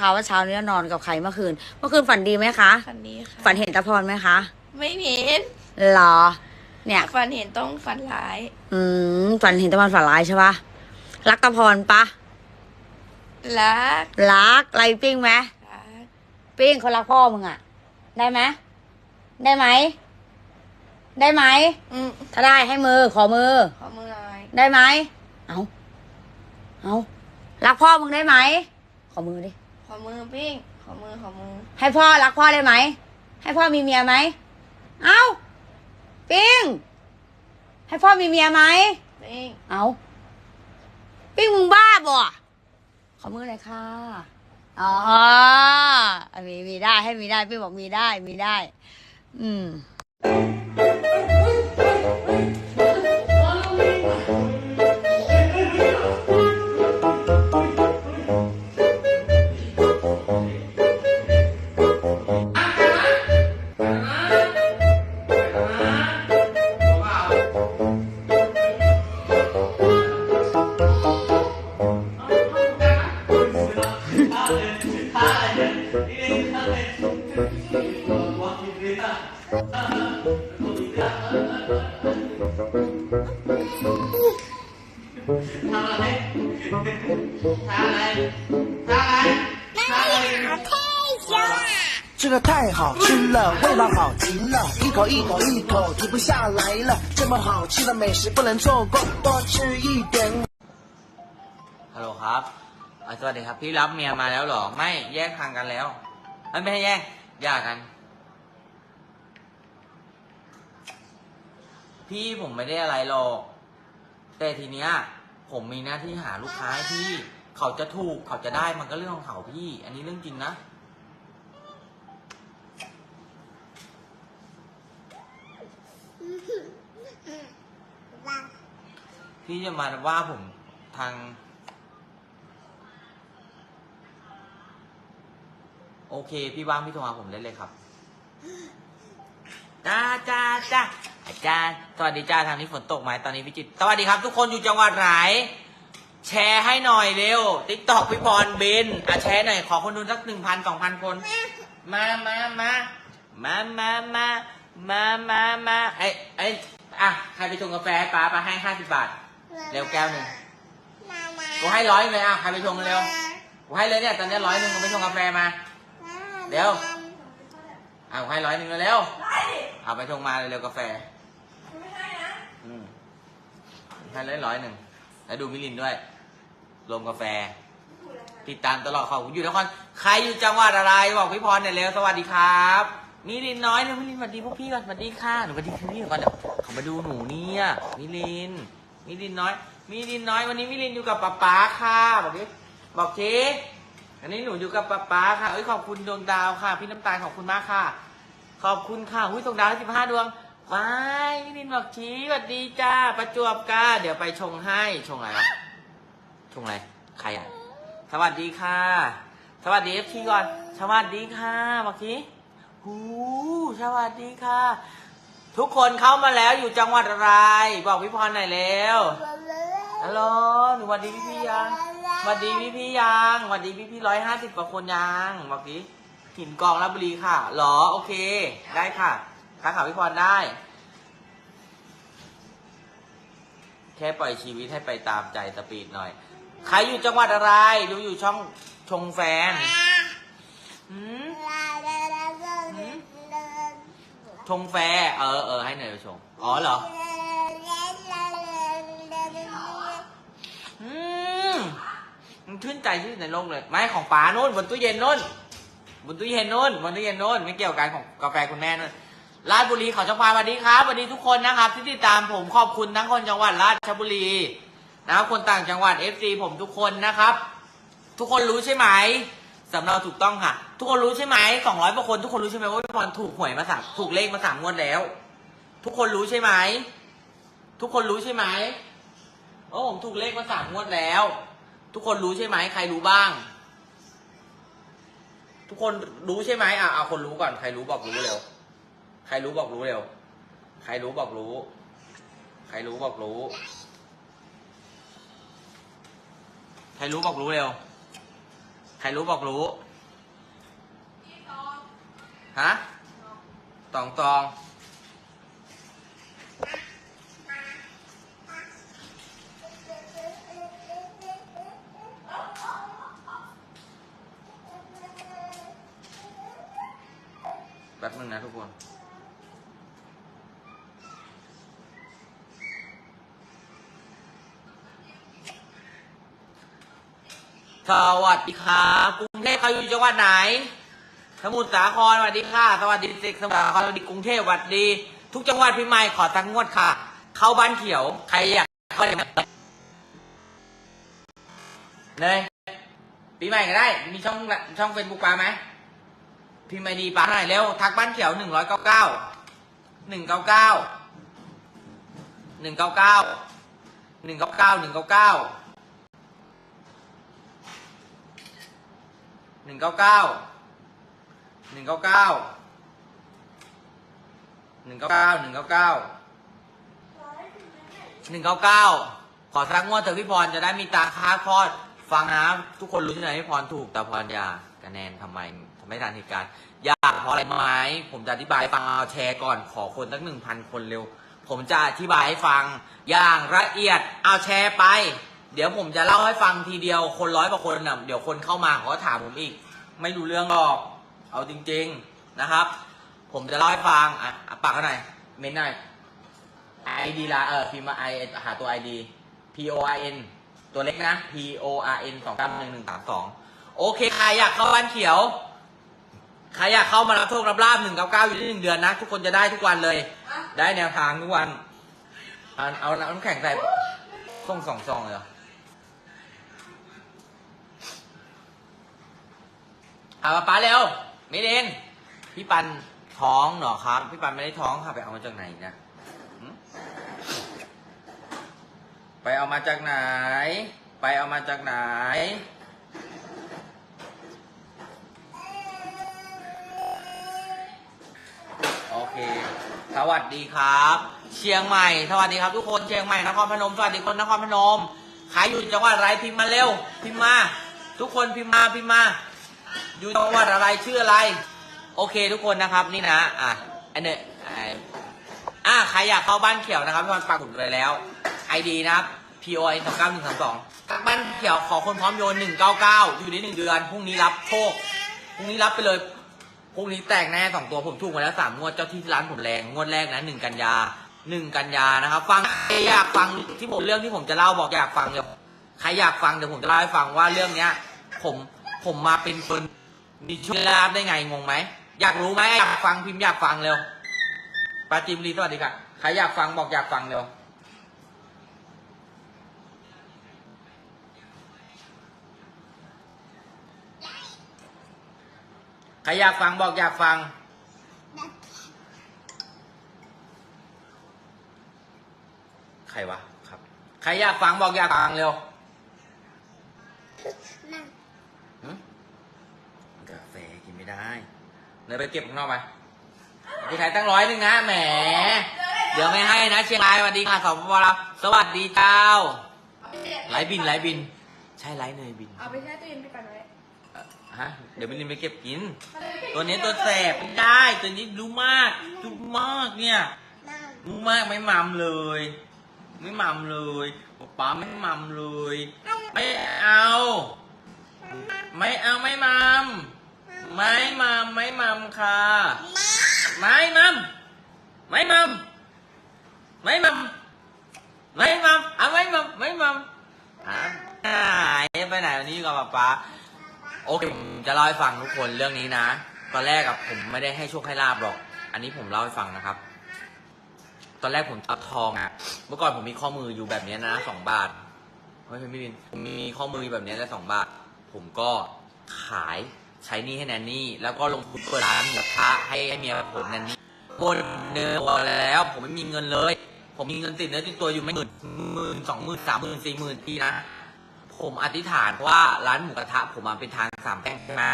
คะว่าเช้านี้นอนกับใครเมื่อคืน เมื่อคืนฝันดีไหมคะ ฝันดีค่ะ ฝันเห็นตะพรไหมคะ ไม่เห็นหรอ เนี่ย ฝันเห็นต้องฝันร้าย อืม ฝันเห็นตะพรฝันร้ายใช่ปะรักตะพรปะ รัก รักไรปิ้งไหมรัก ปิ้งเขารักพ่อมึงอะได้ไหมได้ไหม ได้ไหม อืมถ้าได้ให้มือ ขอมือ ขอมือหน่อย ได้ไหม เอา เอา รักพ่อมึงได้ไหม ขอมือดิ ขอมือปิ้ง ขอมือขอมือ ให้พ่อรักพ่อได้ไหม ให้พ่อมีเมียไหม เอาปิ้ง ให้พ่อมีเมียไหม ปิ้ง เอา ปิ้งมึงบ้าบ่ขอมือหน่อยค่ะ อ๋อ มีมีได้ให้มีได้ ปิ้งบอกมีได้มีได้ อืม 好吃了，味道好极了，一口一口一口停不下来了。这么好吃的美食不能错过，多吃一点。 ฮัลโหลครับอ่าสวัสดีครับ พี่รับเมียมาแล้วเหรอ ไม่แยกทางกันแล้วเอ้ยไม่ให้แยกหย่ากัน พี่ผมไม่ได้อะไรหรอก แต่ทีเนี้ย ผมมีหน้าที่หาลูกค้าให้พี่ เขาจะถูกเขาจะได้มันก็เรื่องของเขาพี่ อันนี้เรื่องจริงนะ พี่จะมาว่าผมทาง โอเค พี่ว่างพี่โทรหาผมได้เลยครับจ้าจ้าจ้าอาจารย์สวัสดีจ้าทางนี้ฝนตกไหมตอนนี้พิจิตรสวัสดีครับ ทุกคนอยู่จังหวัดไหนแชร์ให้หน่อยเร็วติ๊กตอกพี่พรเบนอะแชร์หน่อยขอคนดูสักหนึ่งพันสองพันคน มามามามามามามามามาไอไอ อะใครไปชงกาแฟให้ป้าป้าให้ห้าสิบบาท เร็วแก้วหนึ่งกูให้ร้อยเลยอะใครไปชงเร็วกูให้เลยเนี่ยตอนนี้ร้อยหนึ่งกูไปชงกาแฟมาเดี๋ยวเอาให้ร้อยหนึ่งเร็วๆเอาไปชงมาเร็วๆกาแฟอืมให้เลยร้อยหนึ่งแล้วดูมิลินด้วยรวมกาแฟ ติดตามตลอดขอบคุณอยู่นครใครอยู่จังหวัดอะไรบอกพี่พรเนี่อยเร็วสวัสดีครับมิลินน้อยเนี่ยมิลินสวัสดีพวกพี่ก่อนสวัสดีค่ะหนูสวัสดีพี่ก่อนเดี๋ยวเขา มาดูหนูเนี่ยมิลินมิลินน้อยมิลินน้อยวันนี้มิลินอยู่กับป๊าป๊าค่ะบอกดิบอกทีอันนี้หนูอยู่กับป๊าป๊าค่ะเอ้ยขอบคุณดวงดาวค่ะ พี่น้ำตาลขอบคุณมากค่ะ ขอบคุณค่ะหุ้ยดวงดาวสิบห้าดวงว้ายมิลินบอกทีสวัสดีจ้าประจวบก้าเดี๋ยวไปชงให้ชงอะไรวะชงอะไรใครอะสวัสดีค่ะ สวัสดีเอฟทีก่อน สวัสดีค่ะบอกทีหูสวัสดีค่ะ ทุกคนเข้ามาแล้วอยู่จังหวัดอะไร บอกพี่พรหน่อยเร็วฮัลโหลหนูสวัสดีพี่พี่ยังสวัสดีพี่พี่ยังสวัสดีพี่พี่ร้อยห้าสิบกว่าคนยังบอกทีหินกองราชบุรีค่ะหรอโอเค ได้ค่ะค้าข่าวพี่พรได้ แค่ปล่อยชีวิตให้ไปตามใจสปีดหน่อย ใครอยู่จังหวัดอะไร ดูอยู่ช่องชงแฟนหืม ชงแฟร์เออเออให้หน่อยไปชง อ๋อเหรอ อืมมันชื่นใจที่สุดในโลกเลย ไม่ของป๋าโน่นบนตู้เย็นโน่นบนตู้เย็นโน่นบนตู้เย็นโน่นไม่เกี่ยวกันของกาแฟคุณแม่โน่นราชบุรีเขาจะพาสวัสดีครับสวัสดีทุกคนนะครับ ที่ติดตามผมขอบคุณทั้งคนจังหวัดราชบุรีนะครับคนต่างจังหวัด FC ผมทุกคนนะครับ ทุกคนรู้ใช่ไหม สำเนาถูกต้องค่ะ ทุกคนรู้ใช่ไหมสองร้อยกว่าคนทุกคนรู้ใช่ไหมว่าพี่พรถูกหวยมาสามถูกเลขมาสามงวดแล้ว ทุกคนรู้ใช่ไหมทุกคนรู้ใช่ไหมโอ้ผมถูกเลขมาสามงวดแล้ว ทุกคนรู้ใช่ไหมใครรู้บ้าง ทุกคนรู้ใช่ไหมอะเอาคนรู้ก่อนใครรู้บอกรู้เร็วใครรู้บอกรู้เร็วใครรู้บอกรู้ ใครรู้บอกรู้ ใครรู้บอกรู้เร็ว ใครรู้บอกรู้ ฮะ ตองตอง สวัสดีครับกรุงเทพเขาอยู่จังหวัดไหน สมุทรสาครสวัสดีค่ะ สวัสดีสิสมุทรสาครสวัสดีกรุงเทพสวัสดี ทุกจังหวัดพี่ใหม่ขอสักงวดค่ะ เข้าบ้านเขียว ใครอยากเข้าเนยปีใหม่ก็ได้ มีช่องช่องเฟซบุ๊กปาไหมพิมพ์ไอดีปาหน่อยเร็วทักบ้านเขียวหนึ่งร้อยเก้าเก้าหนึ่งเก้าเก้าหนึ่งเก้าเก้าหนึ่งเก้าเก้าหนึ่งเก้าเก้า หนึ่งเก้าเก้าหนึ่งเก้าเก้าหนึ่งเก้าเก้าหนึ่งเก้าเก้าหนึ่งเก้าเก้าขอสักงวดเถอะพี่พรจะได้มีตาค้าคลอด ฟังนะทุกคนรู้ใช่ไหมพี่พรถูกแต่พรอยาคะแนนทำไมทำไม่ทันเหตุการณ์ยากเพราะอะไรไหมผมจะอธิบายฟังเอาแชร์ก่อนขอคนสักหนึ่งพันคนเร็ว ผมจะอธิบายให้ฟังอย่างละเอียดเอาแชร์ไป เดี๋ยวผมจะเล่าให้ฟังทีเดียวคนร้อยกว่าคนน่ะเดี๋ยวคนเข้ามาเขาก็ถามผมอีก ไม่รู้เรื่องหรอกเอาจริง ๆนะครับ ผมจะเล่าให้ฟังอะอะปากเขาหน่อยเม้นหน่อยไอดีละเออพิมพ์มาไอหาตัวไอดี P O I N ตัวเล็กนะ P O R N สองเก้าหนึ่งหนึ่งสามสองโอเคใครอยากเข้าบ้านเขียวใครอยากเข้ามารับโชครับลาบหนึ่งเก้าเก้าอยู่ที่หนึ่งเดือนนะ ทุกคนจะได้ทุกวันเลย ได้แนวทางทุกวัน เอาเอาน้ำแข็งใส่ส่งสองซองเลยเหรอ อามาป้าเร็วมิเดนพี่ปันท้องเหรอครับ พี่ปันไม่ได้ท้องค่ะ ไปเอามาจากไหนนะหึไปเอามาจากไหน ไปเอามาจากไหน โอเค สวัสดีครับ เชียงใหม่ สวัสดีครับทุกคน เชียงใหม่ นครพนม สวัสดีคนนครพนมใครอยู่จังหวัดไรพิมพ์มาเร็ว พิมพ์มา ทุกคนพิมพ์มา พิมพ์มา อยู่จังหวัดอะไรชื่ออะไร โอเคทุกคนนะครับนี่นะ อะอันเนี้ยอะใครอยากเข้าบ้านเขียวนะครับพี่วันปักหมุดไปแล้วไอดีนะครับ P O I สองเก้าหนึ่งสามสองบ้านเขียวขอคนพร้อมโยนหนึ่งเก้าเก้าอยู่ในหนึ่งเดือนพรุ่งนี้รับโชคพรุ่งนี้รับไปเลยพรุ่งนี้แตกแน่สองตัวผมถูกมาแล้วสามงวดเจ้าที่ร้านผมแรงงวดแรกนะหนึ่งกันยาหนึ่งกันยานะครับ ฟังใครอยากฟังที่ผมเรื่องที่ผมจะเล่าบอกอยากฟังเดี๋ยวใครอยากฟังเดี๋ยวผมจะเล่าให้ฟังว่าเรื่องเนี้ย ผม ผมมาเป็นคนมีโชคลาภได้ไงงงไหมอยากรู้ไหมอยากฟังพิมพ์อยากฟังเร็วปาจิมรีสวัสดีค่ะใครอยากฟังบอกอยากฟังเร็วใครอยากฟังบอกอยากฟัง ใครวะครับ ใครอยากฟังบอกอยากฟังเร็ว กาแฟกินไม่ได้เนยไปเก็บข้างนอกไปพี่ไทยตั้งร้อยหนึ่งนะแหม เดี๋ยวไม่ให้นะ เชียงรายสวัสดีค่ะสปปลาวสวัสดีเจ้าไลฟ์บินไลฟ์บิน ใช่ไลฟ์เนยบิน เอาไปแช่ตู้เย็นไปก่อนไว้เอ่อฮะเดี๋ยวไปรินไปเก็บกิน ตัวนี้ตัวแสบไม่ได้ ตัวนี้รู้มากรู้มากเนี่ยรู้มากไม่มัมเลย ไม่มัมเลยป๊าไม่มัมเลย ไม่เอา ไม่เอาไม่มัม ไม่มัมไม่มัมค่ะ ไม่มัมไม่มัมไม่มัมไม่มัมเอาไม่มัมไม่มัมอะหายไปไหนวันนี้กับป๊าป๊าโอเคผมจะเล่าให้ฟังทุกคนเรื่องนี้นะ ตอนแรกอะผมไม่ได้ให้โชคให้ลาบหรอก อันนี้ผมเล่าให้ฟังนะครับ ตอนแรกผมเอาทองอะเมื่อก่อนผมมีข้อมืออยู่แบบนี้นะสองบาทเฮ้ยพี่บินผมมีข้อมืออยู่แบบนี้แล้วสองบาท ผมก็ขาย ใช้หนี้ให้แนนนี่ แล้วก็ลงทุนเปิดร้านหมูกระทะให้ให้เมียผมแนนนี่บนเนื้อตัวแล้ว ผมไม่มีเงินเลย ผมมีเงินติดเนื้อติดตัวอยู่ไม่หมื่นหมื่นสองหมื่นสามหมื่นสี่หมื่นทีนะ ผมอธิษฐานว่าร้านหมูกระทะผมมาเป็นทางสามแพร่งใช่ไหม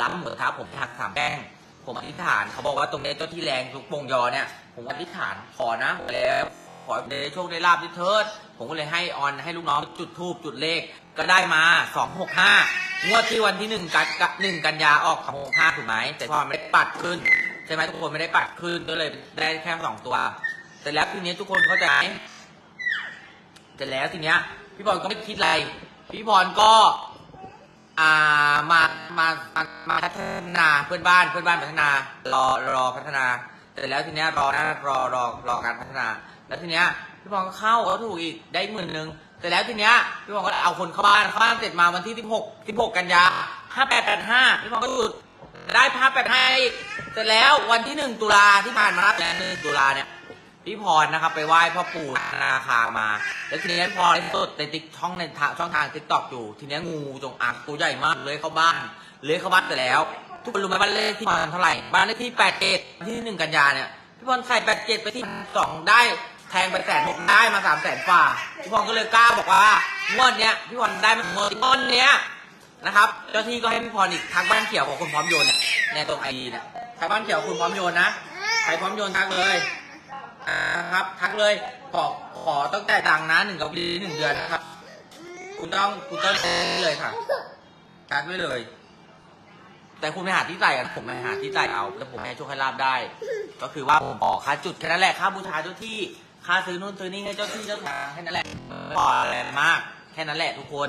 ร้านหมูกระทะผมทางสามแพร่งผมอธิษฐานเขาบอกว่าตรงนี้เจ้าที่แรงทุกปงยอเนี่ย ผมอธิษฐานขอนะแล้วขอได้โชคได้ลาบด้เถิด ผมก็เลยให้ออนให้ลูกน้องจุดทูบจุดเลข ก็ได้มาสองหกห้างวดที่วันที่หนึ่งกันหนึ่งกันยาออกของห้าถูกไหมแต่พอไม่ได้ปัดขึ้นใช่ไหมทุกคนไม่ได้ปัดขึ้นก็เลยได้แค่สองตัวแต่แล้วทีนี้ทุกคนเข้าใจไหมแต่แล้วทีเนี้ยพี่บอลก็ไม่คิดอะไร พี่พรก็อ่ามามามามาพัฒนาเพื่อนบ้านเพื่อนบ้านพัฒนารอรอพัฒนา แต่แล้วทีเนี้ยรอนะรอรอรอการพัฒนา แล้วทีเนี้ยพี่บอลก็เข้าก็ถูกอีกได้หมื่นหนึ่ง แต่แล้วทีเนี้ยพี่บอลก็เอาคนเข้าบ้านเข้าบ้านเสร็จมาวันที่สิบหกสิบหกกันยาห้าแปดแปดห้าพี่บอลก็หยุดได้ภาพแปดห้าอีกแต่แล้ววันที่หนึ่งตุลาที่ผ่านมาแล้วหนึ่งตุลาเนี่ยพี่พรนะครับไปไหว้พ่อปู่นาคามา แล้วทีนี้พอไลฟ์สดในติ๊กช่องในทางช่องทางติ๊กต็อกอยู่ ทีนี้งูจงอางตัวใหญ่มากเลยเข้าบ้านเลยเข้าบ้านแต่แล้ว ทุกคนรู้ไหมบ้านเลขที่มันเท่าไหร่บ้านเลขที่แปดเจ็ดที่หนึ่งกันยาเนี่ยพี่พรใส่แปดเจ็ดไปที่สองได้ แทงไปแสนหกได้มาสามแสนฝ่าพี่พรก็เลยกล้าบอกว่างวดเนี้ยพี่พรได้มางวดงวดเนี้ยนะครับ เจ้าที่ก็ให้พี่พรอีกทักบ้านเขียวของคุณพร้อมโยนเนี่ยในตรงไอดีเนี่ยทักบ้านเขียวคุณพร้อมโยนนะใครพร้อมโยนทักเลยนะครับทักเลยขอขอต้องจ่ายตังนะหนึ่งกับปีหนึ่งเดือนนะครับ คุณต้องคุณต้องเลยค่ะทักไว้เลย แต่คุณไปหาที่ใจ่กันผมไปหาที่ใจ่เอาแล้วผมให้โชคให้ลาบได้ ก็คือว่าผมบอกค่าจุดแค่นั้นแหละค่าบูชาเจ้าที่ ค่าซื้อนู่นซื้อนี่ให้เจ้าที่เจ้าทางแค่นั้นแหละไม่พออะไรมาก แค่นั้นแหละทุกคน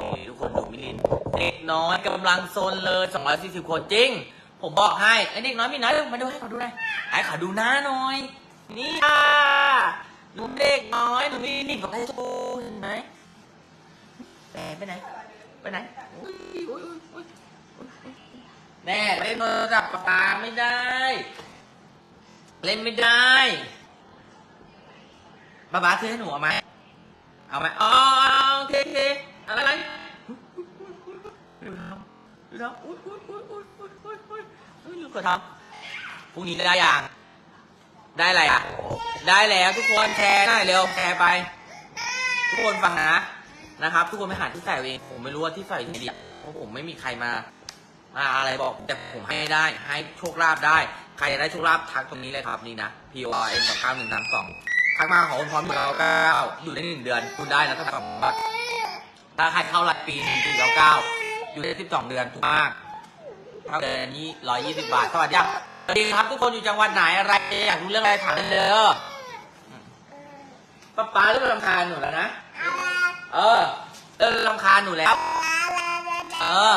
นี่ทุกคนดูมิลินเด็กน้อยกำลังโซนเลย 240 คนจริง ผมบอกให้ไอ้เด็กน้อยมีน้อยมาดูให้เขาดูหน่อยไอ้ขาดูหน้าหน่อย นี่ค่ะหนูเด็กน้อยหนูมีนี่กับไอ้ชูเห็นไหมแหมไปไหนไปไหนแน่เล่นโทรศัพท์ปากกาไม่ได้ เล่นไม่ได้ บ้าบ้าซื้อให้หนูเอาไหมเอาไหมอ๋อโอเคโอเคอะไรอะไรดูทำดูทำอุ้ยอุ้ยอุ้ยอุ้ยอุ้ยอุ้ยอุ้ยอุ้ยลูกกระทำพรุ่งนี้ได้ยังได้อะไรอะ ได้แล้วทุกคนแชร์หน่อยเร็วแชร์ไป ทุกคนฟังนะนะครับ ทุกคนไปหาที่ใส่เอง ผมไม่รู้ว่าที่ใส่ที่ดีเพราะผมไม่มีใครมามาอะไรบอก แต่ผมให้ได้ให้โชคลาภได้ ใครจะได้โชคลาภทักตรงนี้เลยครับนี่นะ P O R N สองเก้าหนึ่งสามสอง ทักมาของคนพร้อมอยู่แล้วเก้าอยู่ได้หนึ่งเดือนคุณได้แล้วก็สองบาถ้าใครเข้ารายปีหนึ่งแล้วเก้าอยู่ได้สิบสองเดือนถูกมากเท่าเดือนนี้ร้อยยี่สิบบาทสวัสดีครับสวัสดีครับทุกคนอยู่จังหวัดไหนอะไรอยากรู้เรื่องอะไรถามเลยเออป้าป้าเริ่มรำคาญหนูแล้วนะเออเริ่มรำคาญหนูแล้วเออ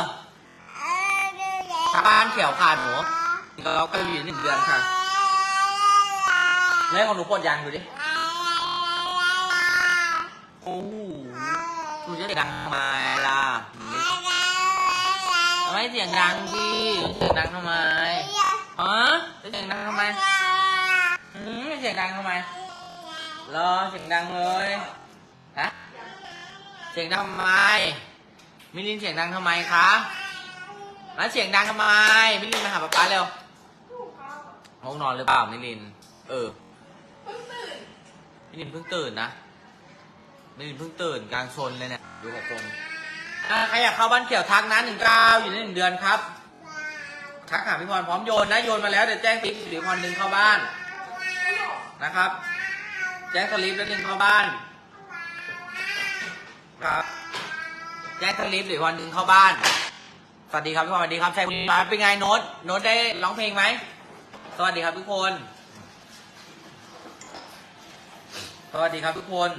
ทางบ้านเขียวขาดหนูเราก็อยู่หนึ่งเดือนค่ะแล้วของหนูปวดยังดูดิ โอ้โหหนูจะเสียงดังทำไมล่ะทำไมเสียงดังพี่เสียงดังทำไมฮะจะเสียงดังทำไมอืมเสียงดังทำไมรอเสียงดังเลยฮะเสียงดังทำไมมิลินเสียงดังทำไมคะแล้วเสียงดังทำไมมิลินมาหาป๊าป๊าเร็วห้องนอนหรือเปล่ามิลิน เออมิลินเพิ่งตื่นนะ มิลินเพิ่งตื่นกลางชนเลยเนี่ยดูหัวคนอ่าใครอยากเข้าบ้านเขียวทักนะหนึ่งเก้าอยู่ในหนึ่งเดือนครับ ทักหาพี่พรพร้อมโยนนะโยนมาแล้วเดี๋ยวแจ้งติ๊กหรือพรดึงเข้าบ้านนะครับ แจ้งสลิปแล้วดึงเข้าบ้าน ครับ แจ้งสลิปหรือพรดึงเข้าบ้าน สวัสดีครับพี่พรสวัสดีครับชัยบุญมาเป็นไงโน้ตโน้ตได้ร้องเพลงไหมสวัสดีครับทุกคน สวัสดีครับทุกคน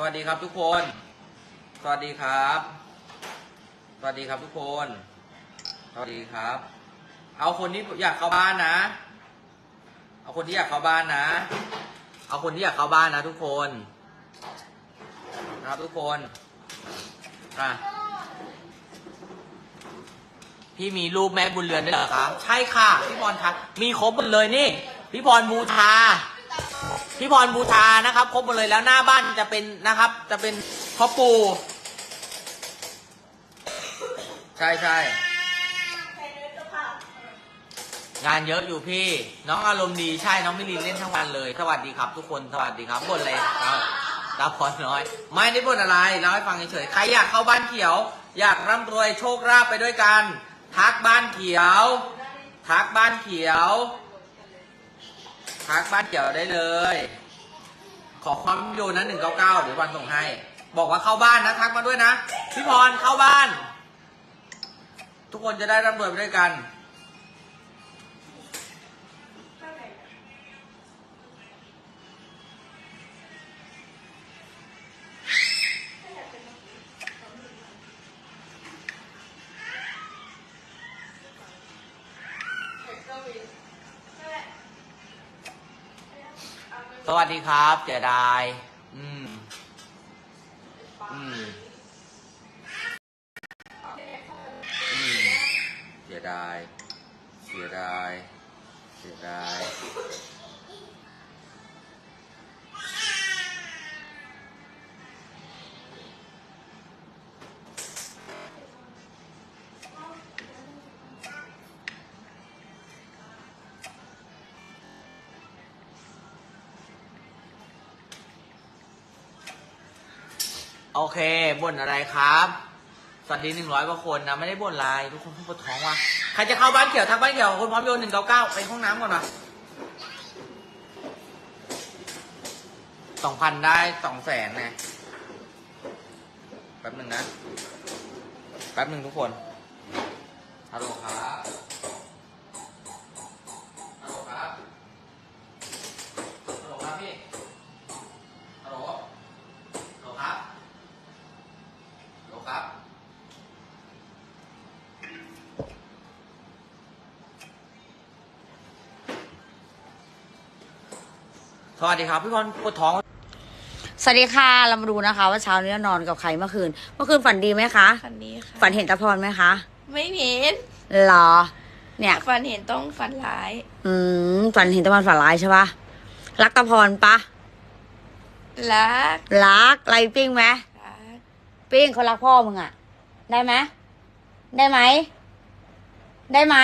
สวัสดีครับทุกคน สวัสดีครับ สวัสดีครับทุกคน สวัสดีครับ เอาคนที่อยากเข้าบ้านนะ เอาคนที่อยากเข้าบ้านนะ เอาคนที่อยากเข้าบ้านนะทุกคนนะครับทุกคนอะพี่มีรูปแม่บุญเรือนด้วยเหรอครับ ใช่ค่ะ พี่พรครับมีครบหมดเลยนี่ พี่พรบูชา พี่พรบูชานะครับครบหมดเลยแล้วหน้าบ้านจะเป็นนะครับ จะเป็นพ่อปู่ใช่ใช่งานเยอะอยู่พี่ น้องอารมณ์ดีใช่น้องมิลินเล่นทั้งวันเลย สวัสดีครับ ทุกคนสวัสดีครับบ่นเลยครับดาวพรน้อย ไม่ได้บนอะไรเล่าให้ฟังเฉยๆใครอยากเข้าบ้านเขียว อยากร่ำรวยโชคลาภไปด้วยกัน ทักบ้านเขียว ทักบ้านเขียว ทักบ้านเกี่ยวได้เลย ขอความโยนนะหนึ่งเก้าเก้าเดี๋ยววันส่งให้ บอกว่าเข้าบ้านนะทักมาด้วยนะ พี่พรเข้าบ้าน ทุกคนจะได้ร่ำรวยไปด้วยกัน สวัสดีครับเจไดาย โอเคบ่นอะไรครับ สวัสดีหนึ่งร้อยกว่าคนนะ ไม่ได้บ่นลายทุกคนพูดปวดท้องว่ะใครจะเข้าบ้านเขียวทักบ้านเขียวคนพร้อมโยนหนึ่งเก้าเก้าไปห้องน้ำก่อนนะสองพันได้สองแสนไงแป๊บหนึ่งนะ แป๊บหนึ่งทุกคน สวัสดีครับ พี่พรปวดท้อง สวัสดีค่ะเรามาดูนะคะ ว่าเช้านี้นอนกับใครเมื่อคืน เมื่อคืนฝันดีไหมคะ ฝันดีค่ะ ฝันเห็นตาพรไหมคะไม่เห็นหรอ เนี่ย ฝันเห็นต้องฝันร้าย อืมฝันเห็นตะวันฝันร้ายใช่ปะรักตะพรปะรักรักไรปิ้งไหมรักปิ้งเขารักพ่อมึงอะได้ไหมได้ไหมได้ไหม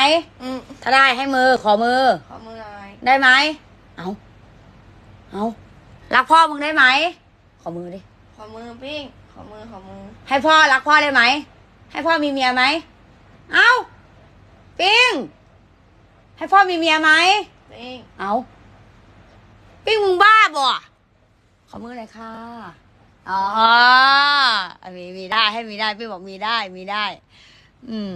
อืมถ้าได้ให้มือขอมือขอมือหน่อยได้ไหมเอา เอารักพ่อมึงได้ไหม ขอมือดิ ขอมือปิ้ง ขอมือขอมือ ให้พ่อรักพ่อได้ไหม ให้พ่อมีเมียไหม เอาปิ้ง ให้พ่อมีเมียไหม ปิ้ง เอาปิ้งมึงบ้าบ่ขอมือหน่อยค่ะ อ๋อ มีมีได้ให้มีได้ ปิ้งบอกมีได้มีได้ อืม